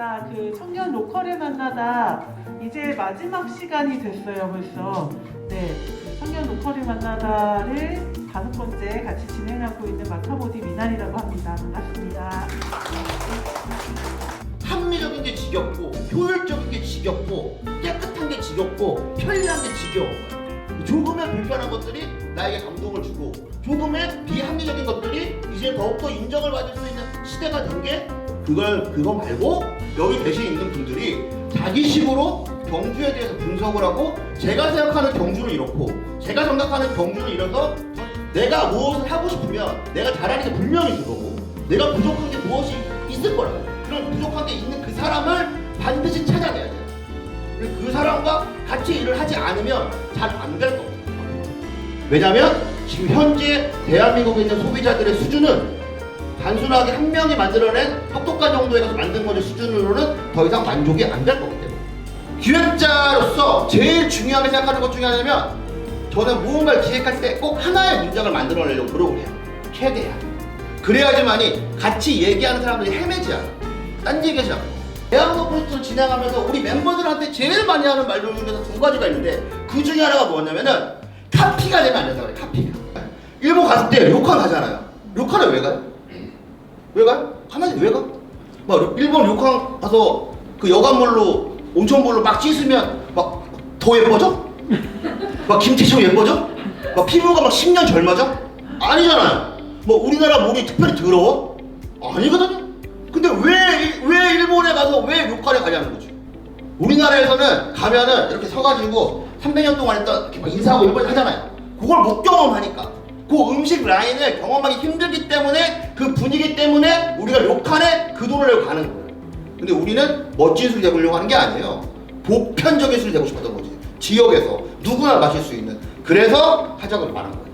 반갑습니다. 그 청년 로컬을 만나다 이제 마지막 시간이 됐어요, 벌써. 네, 청년 로컬을 만나다를 다섯 번째 같이 진행하고 있는 마카보디 미나리라고 합니다. 반갑습니다. 합리적인 게 지겹고 효율적인 게 지겹고 깨끗한 게 지겹고 편리한 게 지겨워. 조금의 불편한 것들이 나에게 감동을 주고 조금의 비합리적인 것들이 이제 더욱더 인정을 받을 수 있는 시대가 된게 그걸 그거 말고 여기 계신 있는 분들이 자기식으로 경주에 대해서 분석을 하고 제가 생각하는 경주는 이렇고 제가 생각하는 경주는 이래서 내가 무엇을 하고 싶으면 내가 잘하는 게 분명히 그거고 내가 부족한 게 무엇이 있을 거라고. 그런 부족한 게 있는 그 사람을 반드시 찾아내야 돼 그리고 그 사람과 같이 일을 하지 않으면 잘 안 될 겁니다. 왜냐하면 지금 현재 대한민국에 있는 소비자들의 수준은 단순하게 한 명이 만들어낸 똑똑한 정도에 가서 만든 거지 수준으로는 더 이상 만족이 안 될 거기 때문에. 기획자로서 제일 중요하게 생각하는 것 중에 하나면 저는 무언가를 기획할 때 꼭 하나의 문장을 만들어내려고 노력을 해요. 최대한. 그래야지만이 같이 얘기하는 사람들이 헤매지 않아 딴 얘기하지 않고 대학로 프로젝트를 진행하면서 우리 멤버들한테 제일 많이 하는 말들 중에서 두 가지가 있는데 그 중에 하나가 뭐냐면은 카피가 되면 안 된다고 그래 카피가. 일본 갔을 때 료칸 가잖아요. 료칸을 왜 가요? 왜 가요? 가만히 왜 가? 막 일본 료칸 가서 그 여관물로 온천물로 막 씻으면 막 더 예뻐져? 막 김태형 예뻐져? 막 피부가 막 10년 젊어져? 아니잖아요. 뭐 우리나라 몸이 특별히 더러워? 아니거든요. 근데 왜, 왜 일본에 가서 왜 료칸에 가냐는 거지. 우리나라에서는 가면은 이렇게 서가지고 300년 동안 했던 이렇게 막 인사하고 일본 하잖아요. 그걸 못 경험하니까. 그 음식 라인을 경험하기 힘들기 때문에 그 분위기 때문에 우리가 료칸에 그 돈을 내고 가는 거예요. 근데 우리는 멋진 술이 되려고 하는 게 아니에요. 보편적인 술이 되고 싶었던 거지. 지역에서 누구나 마실 수 있는. 그래서 하자고 말한 거예요.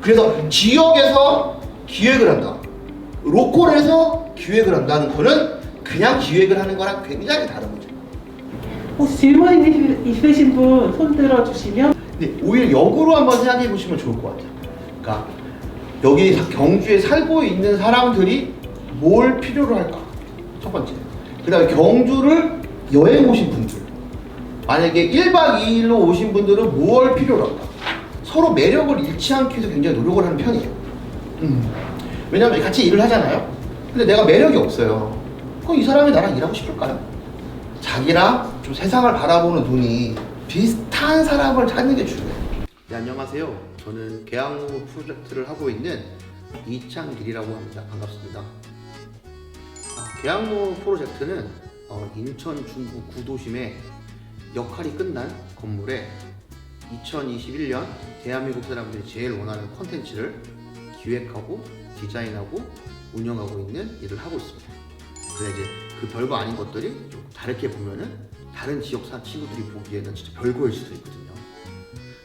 그래서 지역에서 기획을 한다. 로컬에서 기획을 한다는 거는 그냥 기획을 하는 거랑 굉장히 다른 거죠. 혹시 질문 있- 있으신 분 손 들어주시면 근데 오히려 역으로 한번 생각해 보시면 좋을 것 같아요. 그러니까 여기 사- 경주에 살고 있는 사람들이 뭘 필요로 할까? 첫 번째. 그 다음에 경주를 여행 오신 분들. 만약에 1박 2일로 오신 분들은 무엇을 필요로 할까? 서로 매력을 잃지 않기 위해서 굉장히 노력을 하는 편이에요. 음. 왜냐면 같이 일을 하잖아요. 근데 내가 매력이 없어요. 그럼 이 사람이 나랑 일하고 싶을까요? 자기랑 좀 세상을 바라보는 눈이 비슷한 사람을 찾는 게 중요해요. 네, 안녕하세요. 저는 계양로 프로젝트를 하고 있는 이창길이라고 합니다. 반갑습니다. 아, 계양로 프로젝트는 어, 인천 중구 구도심에 역할이 끝난 건물에 2021년 대한민국 사람들이 제일 원하는 컨텐츠를 기획하고 디자인하고 운영하고 있는 일을 하고 있습니다. 근데 이제 그 별거 아닌 것들이 좀 다르게 보면은 다른 지역 사 친구들이 보기에는 진짜 별거일 수도 있거든요.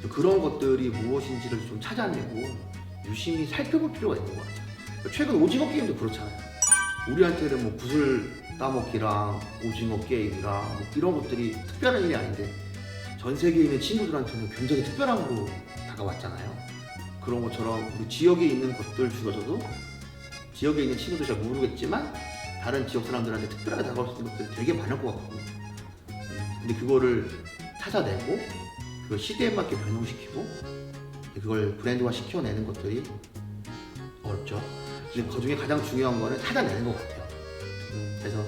그런 것들이 무엇인지를 좀 찾아내고 유심히 살펴볼 필요가 있는 것 같아요. 최근 오징어 게임도 그렇잖아요. 우리한테는 뭐 구슬 따먹기랑 오징어 게임이랑 뭐 이런 것들이 특별한 일이 아닌데 전 세계에 있는 친구들한테는 굉장히 특별함으로 다가왔잖아요. 그런 것처럼 우리 지역에 있는 것들 중에서도 지역에 있는 친구들 잘 모르겠지만 다른 지역 사람들한테 특별하게 다가올 수 있는 것들이 되게 많을 것 같고 음, 근데 그거를 찾아내고 그걸 시대에 맞게 변형시키고 그걸 브랜드화 시켜내는 것들이 어렵죠. 근데 그 중에 가장 중요한 거는 찾아내는 것 같아요. 음, 그래서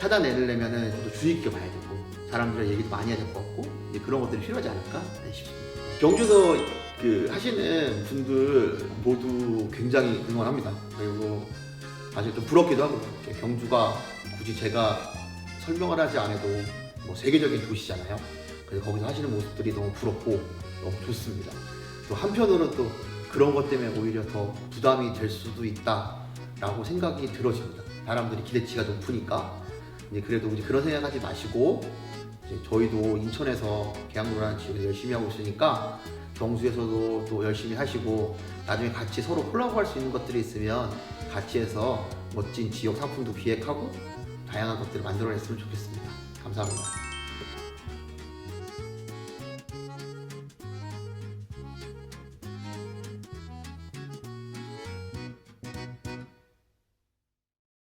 찾아내려면은 좀더 주의 깊게 봐야 되고 사람들의 얘기도 많이 해야 될 것 같고 이제 그런 것들이 필요하지 않을까 네, 싶습니다. 경주도 그 하시는 분들 모두 굉장히 응원합니다. 그리고 사실 좀 부럽기도 하고 경주가 굳이 제가 설명을 하지 않아도 뭐 세계적인 도시잖아요. 그래서 거기서 하시는 모습들이 너무 부럽고 너무 좋습니다. 또 한편으로 또 그런 것 때문에 오히려 더 부담이 될 수도 있다라고 생각이 들어집니다. 사람들이 기대치가 높으니까 이제 그래도 이제 그런 생각하지 마시고 이제 저희도 인천에서 계양로라는 지역에서 열심히 하고 있으니까 경주에서도 또 열심히 하시고 나중에 같이 서로 콜라보할 수 있는 것들이 있으면 같이 해서 멋진 지역 상품도 기획하고 다양한 것들을 만들어냈으면 좋겠습니다. 감사합니다.